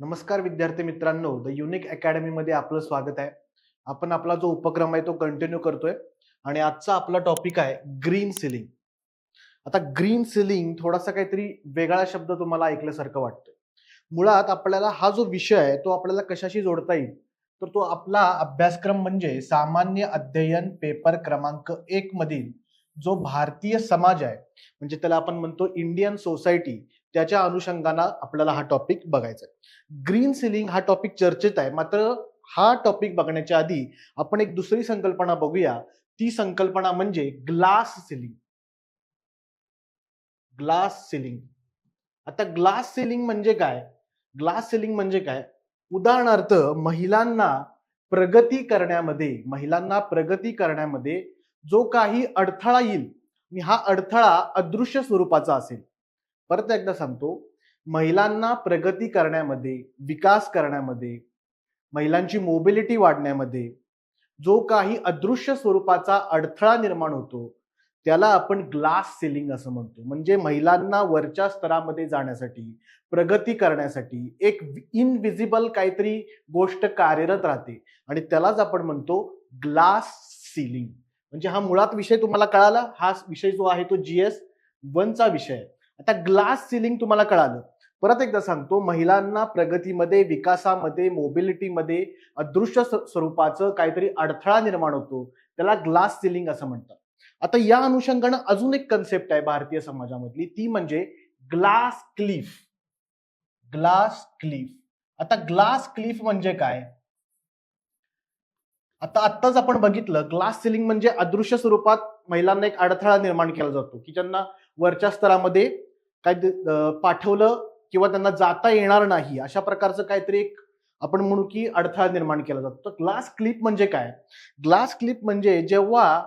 नमस्कार विद्यार्थी मित्रांनो द युनिक अकॅडमीमध्ये आपलं स्वागत आहे. आपण आपला जो उपक्रम आहे तो कंटिन्यू करतोय. आणि आजचा आपला टॉपिक आहे ग्रीन सिलिंग आता ग्रीन सिलिंग थोडासा काहीतरी वेगळा शब्द तुम्हाला ऐकल्यासारखं वाटतोय. मुळात आपल्याला हा जो विषय आहे तो आपल्याला कशाशी जोडता येईल? तर तो आपला अभ्यासक्रम म्हणजे सामान्य अध्ययन पेपर क्रमांक एक मधील जो भारतीय समाज आहे म्हणजे त्याला आपण म्हणतो इंडियन सोसायटी त्याच्या अनुषंगानं आपल्याला हा टॉपिक बघायचा आहे. ग्रीन सिलिंग हा टॉपिक चर्चेत आहे. मात्र हा टॉपिक बघण्याच्या आधी आपण एक दुसरी संकल्पना बघूया. ती संकल्पना म्हणजे ग्लास सिलिंग ग्लास सिलिंग आता ग्लास सिलिंग म्हणजे काय? ग्लास सिलिंग म्हणजे काय? उदाहरणार्थ महिलांना प्रगती करण्यामध्ये महिलांना प्रगती करण्यामध्ये जो काही अडथळा येईल आणि हा अडथळा अदृश्य स्वरूपाचा असेल. परत एकदा सांगतो. महिलांना प्रगती करण्यामध्ये विकास करण्यामध्ये महिलांची मोबिलिटी वाढण्यामध्ये जो काही अदृश्य स्वरूपाचा अडथळा निर्माण होतो त्याला आपण ग्लास सिलिंग असं म्हणतो. म्हणजे महिलांना वरच्या स्तरामध्ये जाण्यासाठी प्रगती करण्यासाठी एक इनविजिबल काहीतरी गोष्ट कार्यरत राहते. आणि त्यालाच आपण म्हणतो ग्लास सिलिंग म्हणजे हा मुळात विषय तुम्हाला कळाला? हा विषय जो आहे तो जीएस वनचा विषय आहे. आता ग्लास सिलिंग तुम्हाला कळालं. परत एकदा सांगतो महिलांना प्रगतीमध्ये विकासामध्ये मोबिलिटीमध्ये अदृश्य स्वरूपाचं काहीतरी अडथळा निर्माण होतो. त्याला ग्लास सिलिंग असं म्हणतात. आता या अनुषंगानं अजून एक कन्सेप्ट आहे भारतीय समाजामधली. ती म्हणजे ग्लास क्लिफ ग्लास क्लिफ आता ग्लास क्लिफ म्हणजे काय? आता आत्ताच आपण बघितलं ग्लास सिलिंग म्हणजे अदृश्य स्वरूपात महिलांना एक अडथळा निर्माण केला जातो की ज्यांना वरच्या स्तरामध्ये काय पाठवलं किंवा त्यांना जाता येणार नाही अशा प्रकारचं काहीतरी एक आपण म्हणू की अडथळा निर्माण केला जातो. तर ग्लास क्लिप म्हणजे काय? ग्लास क्लिप म्हणजे जेव्हा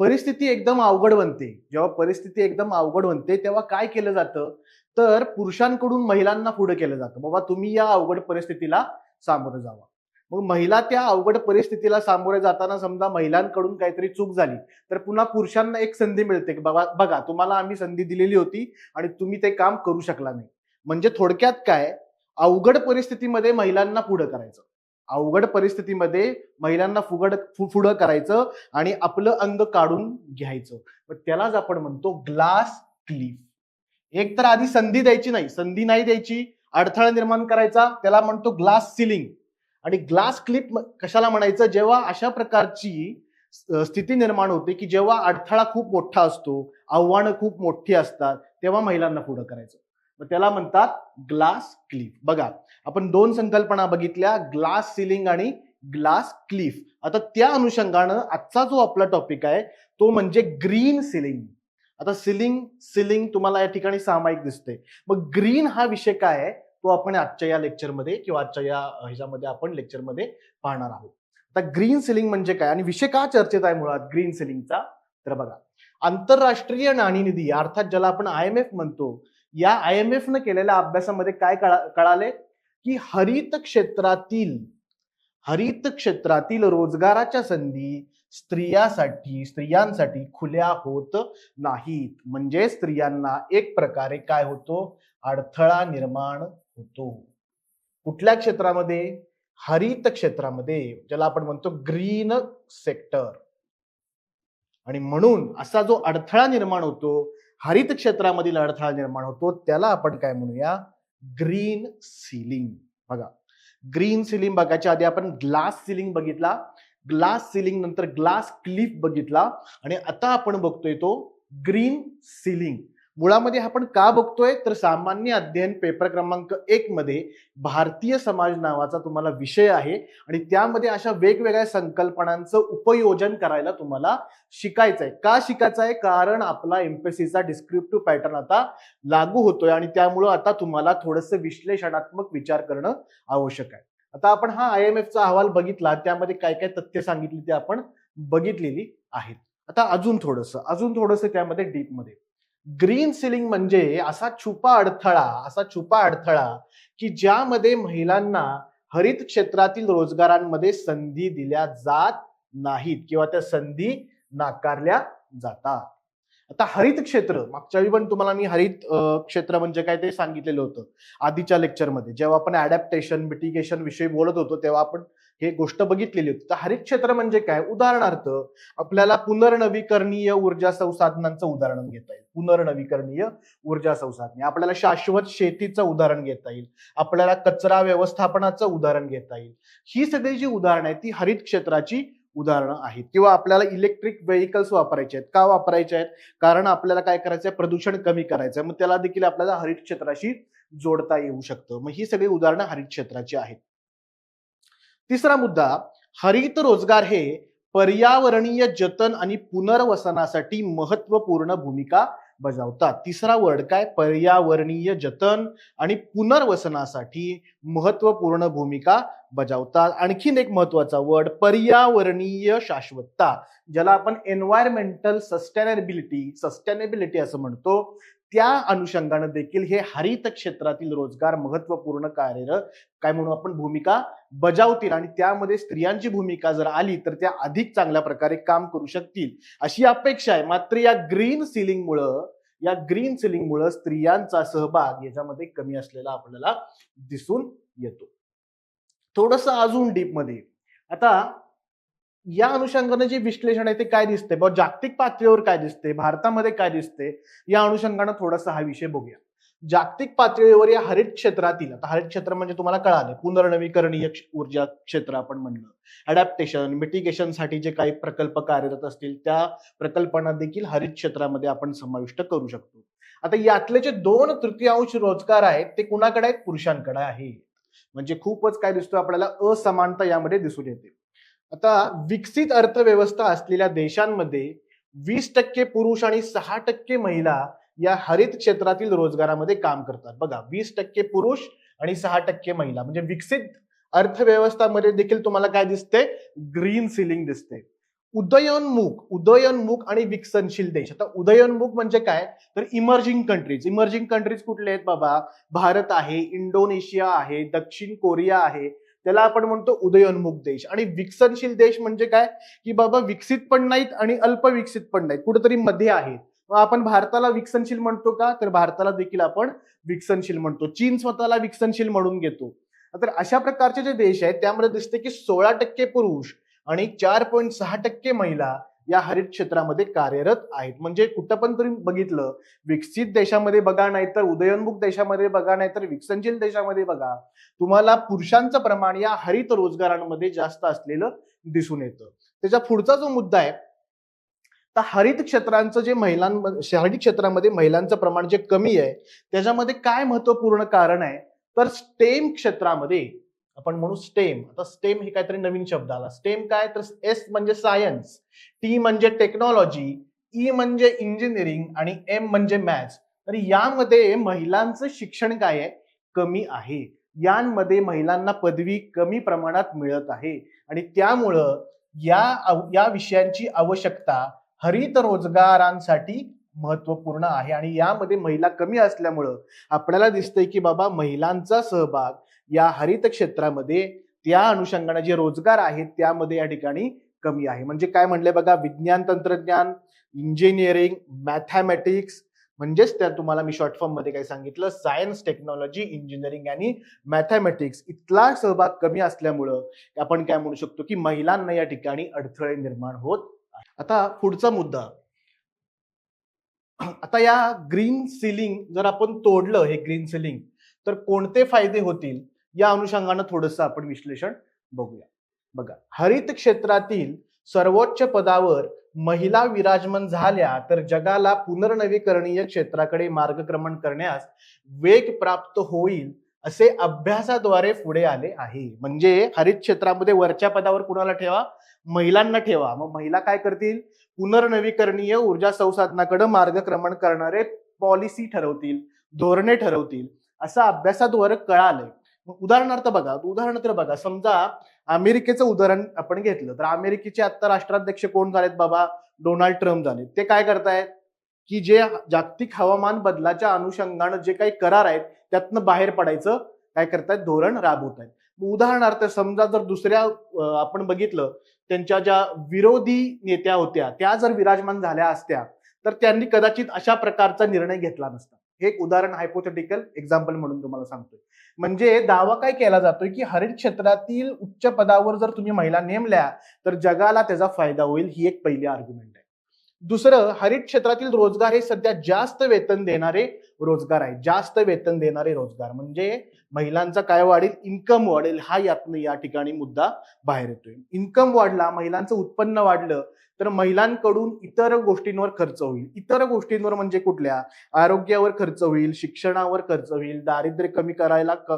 परिस्थिती एकदम अवघड बनते जेव्हा परिस्थिती एकदम अवघड बनते तेव्हा काय केलं जातं? तर पुरुषांकडून महिलांना पुढे केलं जातं. बाबा तुम्ही या अवघड परिस्थितीला सामोरं जावा. मग महिला त्या अवघड परिस्थितीला सामोरे जाताना समजा महिलांकडून काहीतरी चूक झाली तर पुन्हा पुरुषांना एक संधी मिळते की बघा तुम्हाला आम्ही संधी दिलेली होती आणि तुम्ही ते काम करू शकला नाही. म्हणजे थोडक्यात काय? अवघड परिस्थितीमध्ये महिलांना पुढं करायचं. अवघड परिस्थितीमध्ये महिलांना फुगड पुढं करायचं आणि आपलं अंग काढून घ्यायचं. मग त्यालाच आपण म्हणतो ग्लास क्लिफ. एक तर आधी संधी द्यायची नाही. संधी नाही द्यायची. अडथळा निर्माण करायचा. त्याला म्हणतो ग्लास सिलिंग. आणि ग्लास क्लिप कशाला म्हणायचं? जेव्हा अशा प्रकारची स्थिती निर्माण होते की जेव्हा अडथळा खूप मोठा असतो आव्हानं खूप मोठी असतात तेव्हा महिलांना पुढं करायचं. मग त्याला म्हणतात ग्लास क्लिफ बघा आपण दोन संकल्पना बघितल्या ग्लास सिलिंग आणि ग्लास क्लिफ आता त्या अनुषंगानं आजचा जो आपला टॉपिक आहे तो म्हणजे ग्रीन सिलिंग. आता सिलिंग सिलिंग तुम्हाला या ठिकाणी सामायिक दिसते मग ग्रीन हा विषय काय आहे? तो आपण आजच्या या लेक्चरमध्ये किंवा आजच्या या ह्याच्यामध्ये आपण लेक्चरमध्ये पाहणार आहोत. आता ग्रीन सिलिंग म्हणजे काय? आणि विषय का चर्चेत आहे मुळात ग्रीन सिलिंगचा तर बघा आंतरराष्ट्रीय नाणेनिधी अर्थात ज्याला आपण आय एम एफ म्हणतो या आय एम एफ न केलेल्या अभ्यासामध्ये काय कळा- कळाले? की हरित क्षेत्रातील हरित क्षेत्रातील रोजगाराच्या संधी स्त्रियासाठी स्त्रियांसाठी खुल्या होत नाहीत. म्हणजे स्त्रियांना एक प्रकारे काय होतो? अडथळा निर्माण होतो. कुठल्या क्षेत्रामध्ये? हरित क्षेत्रामध्ये ज्याला आपण म्हणतो ग्रीन सेक्टर. आणि म्हणून असा जो अडथळा निर्माण होतो हरित क्षेत्रामधील अडथळा निर्माण होतो त्याला आपण काय म्हणूया? Green ceiling. बघा. ग्रीन सिलिंग बघायच्या आधी आपण ग्लास सिलिंग बघितला. ग्लास सिलिंग नंतर ग्लास क्लिफ बघितला. आणि आता आपण बघतोय तो ग्रीन सिलिंग. मुळामध्ये आपण का बघतोय? तर सामान्य अध्ययन पेपर क्रमांक एक मध्ये भारतीय समाज नावाचा तुम्हाला विषय आहे आणि त्यामध्ये अशा वेगवेगळ्या संकल्पनांचं उपयोजन करायला तुम्हाला शिकायचं आहे का शिकायचं आहे कारण आपला एमपीएससीचा डिस्क्रिप्टिव्ह पॅटर्न आता लागू होतोय आणि त्यामुळं आता तुम्हाला थोडंसं विश्लेषणात्मक विचार करणं आवश्यक आहे. आता आपण हा आय एम एफचा अहवाल बघितला त्यामध्ये काय काय तथ्य सांगितली ते आपण बघितलेली आहेत. आता अजून थोडंसं अजून थोडंसं त्यामध्ये डीपमध्ये ग्रीन सिलिंग म्हणजे असा छुपा अडथळा असा छुपा अडथळा की ज्यामध्ये महिलांना हरित क्षेत्रातील रोजगारांमध्ये संधी दिल्या जात नाहीत किंवा त्या संधी नाकारल्या जातात. आता हरित क्षेत्र मागच्या वेळी पण तुम्हाला मी हरित क्षेत्र म्हणजे काय ते सांगितलेलं होतं. आधीच्या लेक्चरमध्ये जेव्हा आपण अडॅप्टेशन मिटिगेशन विषयी बोलत होतो तेव्हा आपण हे गोष्ट बघितलेली होती. तर हरित क्षेत्र म्हणजे काय? उदाहरणार्थ आपल्याला पुनर्नवीकरणीय ऊर्जा संसाधनांचं उदाहरण घेता येईल. पुनर्नवीकरणीय ऊर्जा संसाधने. आपल्याला शाश्वत शेतीचं उदाहरण घेता येईल. आपल्याला कचरा व्यवस्थापनाचं उदाहरण घेता येईल. ही सगळी जी उदाहरणं आहेत ती हरित क्षेत्राची उदाहरणं आहेत. किंवा आपल्याला इलेक्ट्रिक व्हेकल्स वापरायचे आहेत. का वापरायचे आहेत? कारण आपल्याला काय करायचं आहे प्रदूषण कमी करायचं आहे मग त्याला देखील आपल्याला हरित क्षेत्राशी जोडता येऊ शकतं. मग ही सगळी उदाहरणं हरित क्षेत्राची आहेत. तिसरा मुद्दा हरित रोजगार हे पर्यावरणीय जतन आणि पुनर्वसनासाठी महत्त्वपूर्ण भूमिका बजावतात. तिसरा वर्ड काय? पर्यावरणीय जतन आणि पुनर्वसनासाठी महत्त्वपूर्ण भूमिका बजावतात. आणखीन एक महत्त्वाचा वर्ड पर्यावरणीय शाश्वतता ज्याला आपण एन्व्हायरमेंटल सस्टेनेबिलिटी सस्टेनेबिलिटी असं म्हणतो. त्या अनुषंगानं देखील हे हरित क्षेत्रातील रोजगार महत्त्वपूर्ण कार्यरत काय म्हणू आपण भूमिका बजावतील. आणि त्यामध्ये स्त्रियांची भूमिका जर आली तर त्या अधिक चांगल्या प्रकारे काम करू शकतील. अशी अपेक्षा आहे. मात्र या ग्रीन सिलिंगमुळं या ग्रीन सिलिंगमुळं स्त्रियांचा सहभाग याच्यामध्ये कमी असलेला आपल्याला दिसून येतो. थोडस अजून डीपमध्ये आता या अनुषंगाने जे विश्लेषण आहे ते काय दिसते बा जागतिक पातळीवर काय दिसते भारतामध्ये काय दिसते या अनुषंगानं थोडासा हा विषय बघूया. जागतिक पातळीवर या हरित क्षेत्रातील आता हरित क्षेत्र म्हणजे तुम्हाला कळाले पुनर्नवीकरणीय ऊर्जा क्षेत्र आपण म्हणलं. अडॅप्टेशन मिटिगेशनसाठी जे काही प्रकल्प कार्यरत असतील त्या प्रकल्पांना देखील हरित क्षेत्रामध्ये आपण समाविष्ट करू शकतो. आता यातले जे दोन तृतीयांश रोजगार आहेत ते कुणाकडे आहेत? पुरुषांकडे आहे म्हणजे खूपच काय दिसतो आपल्याला असमानता यामध्ये दिसून येते. आता विकसित अर्थव्यवस्था असलेल्या देशांमध्ये वीस टक्के पुरुष आणि सहा टक्के महिला या हरित क्षेत्रातील रोजगारामध्ये काम करतात. बघा वीस टक्के पुरुष आणि सहा टक्के महिला. म्हणजे विकसित अर्थव्यवस्थामध्ये देखील तुम्हाला काय दिसते? ग्रीन सिलिंग दिसते. उदयोन्मुख उदयोन्मुख आणि विकसनशील देश. आता उदयोन्मुख म्हणजे काय? तर इमर्जिंग कंट्रीज इमर्जिंग कंट्रीज कुठले आहेत बाबा? भारत आहे इंडोनेशिया आहे दक्षिण कोरिया आहे त्याला आपण म्हणतो उदयोन्मुख देश. आणि विकसनशील देश म्हणजे काय? की बाबा विकसित पण नाहीत आणि अल्प विकसित पण नाहीत. कुठेतरी मध्ये आहेत. मग आपण भारताला विकसनशील म्हणतो का? तर भारताला देखील आपण विकसनशील म्हणतो. चीन स्वतःला विकसनशील म्हणून घेतो. तर अशा प्रकारचे जे देश आहेत त्यामध्ये दिसते की सोळा टक्के पुरुष आणि चार पॉईंट सहा टक्के महिला या हरित क्षेत्रामध्ये कार्यरत आहेत. म्हणजे कुठं पण तुम्ही बघितलं विकसित देशामध्ये बघा नाहीतर उदयोन्मुख देशामध्ये बघा नाहीतर विकसनशील देशामध्ये बघा तुम्हाला पुरुषांचं प्रमाण या हरित रोजगारांमध्ये जास्त असलेलं दिसून येतं. त्याच्या पुढचा जो मुद्दा आहे तर हरित क्षेत्रांचं जे महिलांमध्ये हरित क्षेत्रामध्ये महिलांचं प्रमाण जे कमी आहे त्याच्यामध्ये काय महत्त्वपूर्ण कारण आहे? तर स्टेम क्षेत्रामध्ये आपण म्हणू स्टेम. आता स्टेम हे काहीतरी नवीन शब्द आला. स्टेम काय? तर एस म्हणजे सायन्स टी म्हणजे टेक्नॉलॉजी ई म्हणजे इंजिनिअरिंग आणि एम म्हणजे मॅथ्स. तर यामध्ये महिलांचं शिक्षण काय आहे? कमी आहे. यांमध्ये महिलांना पदवी कमी प्रमाणात मिळत आहे. आणि त्यामुळं या या विषयांची आवश्यकता हरित रोजगारांसाठी महत्त्वपूर्ण आहे. आणि यामध्ये महिला कमी असल्यामुळं आपल्याला दिसतंय की बाबा महिलांचा सहभाग या हरित क्षेत्रामध्ये त्या अनुषंगाने जे रोजगार आहेत त्यामध्ये या ठिकाणी कमी आहे. म्हणजे काय म्हणले बघा विज्ञान तंत्रज्ञान इंजिनिअरिंग मॅथमॅटिक्स म्हणजेच त्या तुम्हाला मी शॉर्ट फॉर्ममध्ये काय सांगितलं सायन्स टेक्नॉलॉजी इंजिनिअरिंग आणि मॅथमॅटिक्स इथला सहभाग कमी असल्यामुळं आपण काय म्हणू शकतो की महिलांना या ठिकाणी अडथळे निर्माण होत आता पुढचा मुद्दा. आता या ग्रीन सिलिंग जर आपण तोडलं हे ग्रीन सिलिंग तर कोणते फायदे होतील? या अनुषंगानं थोडंसं आपण विश्लेषण बघूया. बघा हरित क्षेत्रातील सर्वोच्च पदावर महिला विराजमान झाल्या तर जगाला पुनर्नवीकरणीय क्षेत्राकडे मार्गक्रमण करण्यास वेग प्राप्त होईल असे अभ्यासाद्वारे पुढे आले आहे. म्हणजे हरित क्षेत्रामध्ये वरच्या पदावर कुणाला ठेवा? महिलांना ठेवा. मग महिला काय करतील? पुनर्नवीकरणीय ऊर्जा संसाधनाकडे मार्गक्रमण करणारे पॉलिसी ठरवतील धोरणे ठरवतील असं अभ्यासाद्वारे कळालंय. उदाहरणार्थ बघा उदाहरणार्थ बघा समजा अमेरिकेचं उदाहरण आपण घेतलं तर अमेरिकेचे आता राष्ट्राध्यक्ष कोण झालेत बाबा? डोनाल्ड ट्रम्प झाले ते काय करतायत? की जे जागतिक हवामान बदलाच्या अनुषंगानं जे काही करार आहेत त्यातनं बाहेर पडायचं काय करतायत? धोरण राबवत आहेत उदाहरणार्थ समजा जर दुसऱ्या आपण बघितलं त्यांच्या ज्या विरोधी नेत्या होत्या त्या जर विराजमान झाल्या असत्या तर त्यांनी कदाचित अशा प्रकारचा निर्णय घेतला नसता. हे एक उदाहरण हायपोथेटिकल एक्झाम्पल म्हणून तुम्हाला सांगतोय. म्हणजे दावा काय केला जातोय की हरित क्षेत्रातील उच्च पदावर जर तुम्ही महिला नेमल्या तर जगाला त्याचा फायदा होईल ही एक पहिली आर्ग्युमेंट आहे. दुसरं हरित क्षेत्रातील रोजगार हे सध्या जास्त वेतन देणारे रोजगार आहे. जास्त वेतन देणारे रोजगार. म्हणजे महिलांचा काय वाढेल? इन्कम वाढेल हा यातनं या ठिकाणी मुद्दा बाहेर येतोय. इन्कम वाढला महिलांचं उत्पन्न वाढलं तर महिलांकडून इतर गोष्टींवर खर्च होईल. इतर गोष्टींवर म्हणजे कुठल्या? आरोग्यावर खर्च होईल शिक्षणावर खर्च होईल दारिद्र्य कमी करायला क-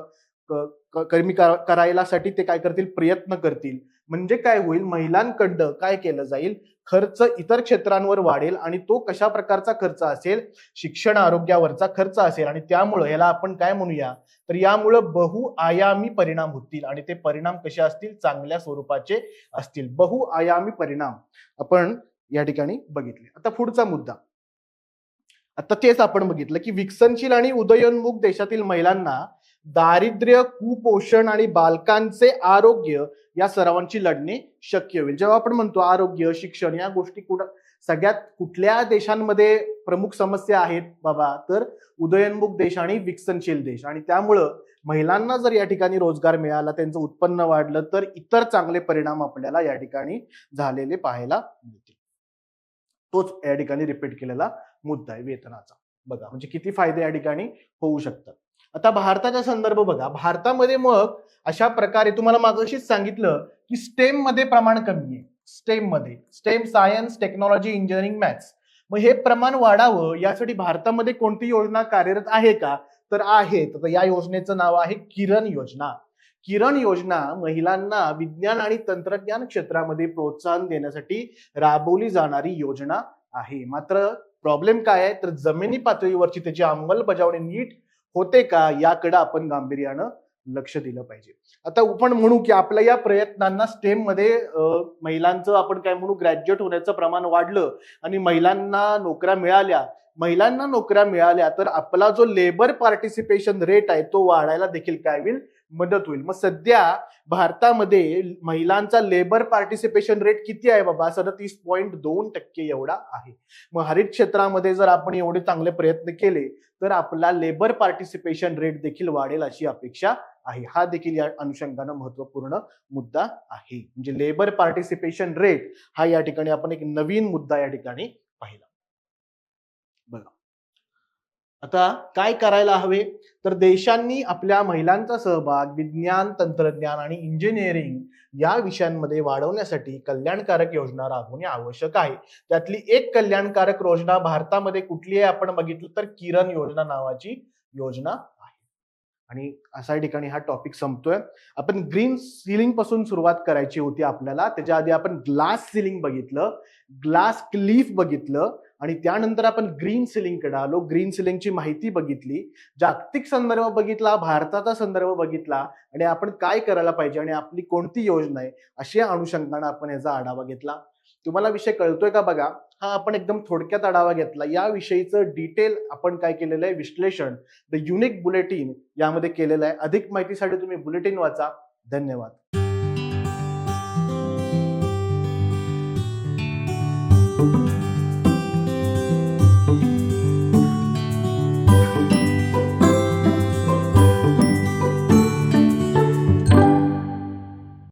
क- क- कमी करायला करायलासाठी ते काय करतील? प्रयत्न करतील. म्हणजे काय होईल? महिलांकडं काय केलं जाईल? खर्च इतर क्षेत्रांवर वाढेल आणि तो कशा प्रकारचा खर्च असेल? शिक्षण आरोग्यावरचा खर्च असेल आणि त्यामुळं याला आपण काय म्हणूया? तर यामुळं बहुआयामी परिणाम होतील आणि ते परिणाम कसे असतील? चांगल्या स्वरूपाचे असतील. बहुआयामी परिणाम आपण या ठिकाणी बघितले. आता पुढचा मुद्दा. आता तेच आपण बघितलं की विकसनशील आणि उदयोन्मुख देशातील महिलांना दारिद्र्य कुपोषण आणि बालकांचे आरोग्य या सर्वांची लढणे शक्य होईल. जेव्हा आपण म्हणतो आरोग्य शिक्षण या गोष्टी कुठं सगळ्यात कुठल्या देशांमध्ये प्रमुख समस्या आहेत बाबा तर उदयोन्मुख देश आणि विकसनशील देश. आणि त्यामुळं महिलांना जर या ठिकाणी रोजगार मिळाला त्यांचं उत्पन्न वाढलं तर इतर चांगले परिणाम आपल्याला या ठिकाणी झालेले पाहायला मिळतील. तोच या ठिकाणी रिपीट केलेला मुद्दा आहे वेतनाचा. बघा म्हणजे किती फायदे या ठिकाणी होऊ शकतात. आता भारताचा संदर्भ बघा. भारतामध्ये मग अशा प्रकारे तुम्हाला मागशीच सांगितलं की स्टेममध्ये प्रमाण कमी आहे. स्टेममध्ये. STEM science technology engineering maths मग हे प्रमाण वाढावं यासाठी भारतामध्ये कोणती योजना कार्यरत आहे का? तर आहे तर या योजनेचं नाव आहे किरण योजना. किरण योजना महिलांना विज्ञान आणि तंत्रज्ञान क्षेत्रामध्ये प्रोत्साहन देण्यासाठी राबवली जाणारी योजना आहे. मात्र प्रॉब्लेम काय आहे? तर जमिनी पातळीवरची त्याची अंमलबजावणी नीट होते का याकडे आपण गांभीर्यानं लक्ष दिलं पाहिजे. आता आपण म्हणू की आपल्या या प्रयत्नांना स्टेममध्ये महिलांचं आपण काय म्हणू ग्रॅज्युएट होण्याचं प्रमाण वाढलं आणि महिलांना नोकऱ्या मिळाल्या. महिलांना नोकऱ्या मिळाल्या तर आपला जो लेबर पार्टिसिपेशन रेट आहे तो वाढायला देखील काय होईल? मदत होईल. मग सध्या भारतामध्ये महिलांचा लेबर पार्टिसिपेशन रेट किती आहे बाबा? सदतीस पॉईंट दोन टक्के एवढा आहे. मग हरित क्षेत्रामध्ये जर आपण एवढे चांगले प्रयत्न केले तर आपला लेबर पार्टिसिपेशन रेट देखील वाढेल अशी अपेक्षा आहे. हा देखील या अनुषंगानं महत्त्वपूर्ण मुद्दा आहे. म्हणजे लेबर पार्टिसिपेशन रेट हा या ठिकाणी आपण एक नवीन मुद्दा या ठिकाणी पाहिला बघा आता काय करायला हवे? तर देशांनी आपल्या महिलांचा सहभाग विज्ञान तंत्रज्ञान आणि इंजिनिअरिंग या विषयांमध्ये वाढवण्यासाठी कल्याणकारक योजना राबवणे आवश्यक आहे. त्यातली एक कल्याणकारक योजना भारतामध्ये कुठली आहे? आपण बघितलं तर किरण योजना नावाची योजना आहे. आणि अशा ठिकाणी हा टॉपिक संपतोय. आपण ग्रीन सिलिंगपासून सुरुवात करायची होती आपल्याला. त्याच्या आधी आपण ग्लास सिलिंग बघितलं. ग्लास क्लीफ बघितलं. आणि त्यानंतर आपण ग्रीन सिलिंगकडे आलो. ग्रीन सिलिंगची माहिती बघितली. जागतिक संदर्भ बघितला भारताचा संदर्भ बघितला आणि आपण काय करायला पाहिजे आणि आपली कोणती योजना आहे अशा अनुषंगाने आपण याचा आढावा घेतला. तुम्हाला विषय कळतोय का बघा? हा आपण एकदम थोडक्यात आढावा घेतला. या विषयीचं डिटेल आपण काय केलेलं आहे? विश्लेषण. द युनिक बुलेटिन यामध्ये केलेलं आहे. अधिक माहितीसाठी तुम्ही बुलेटिन वाचा. धन्यवाद.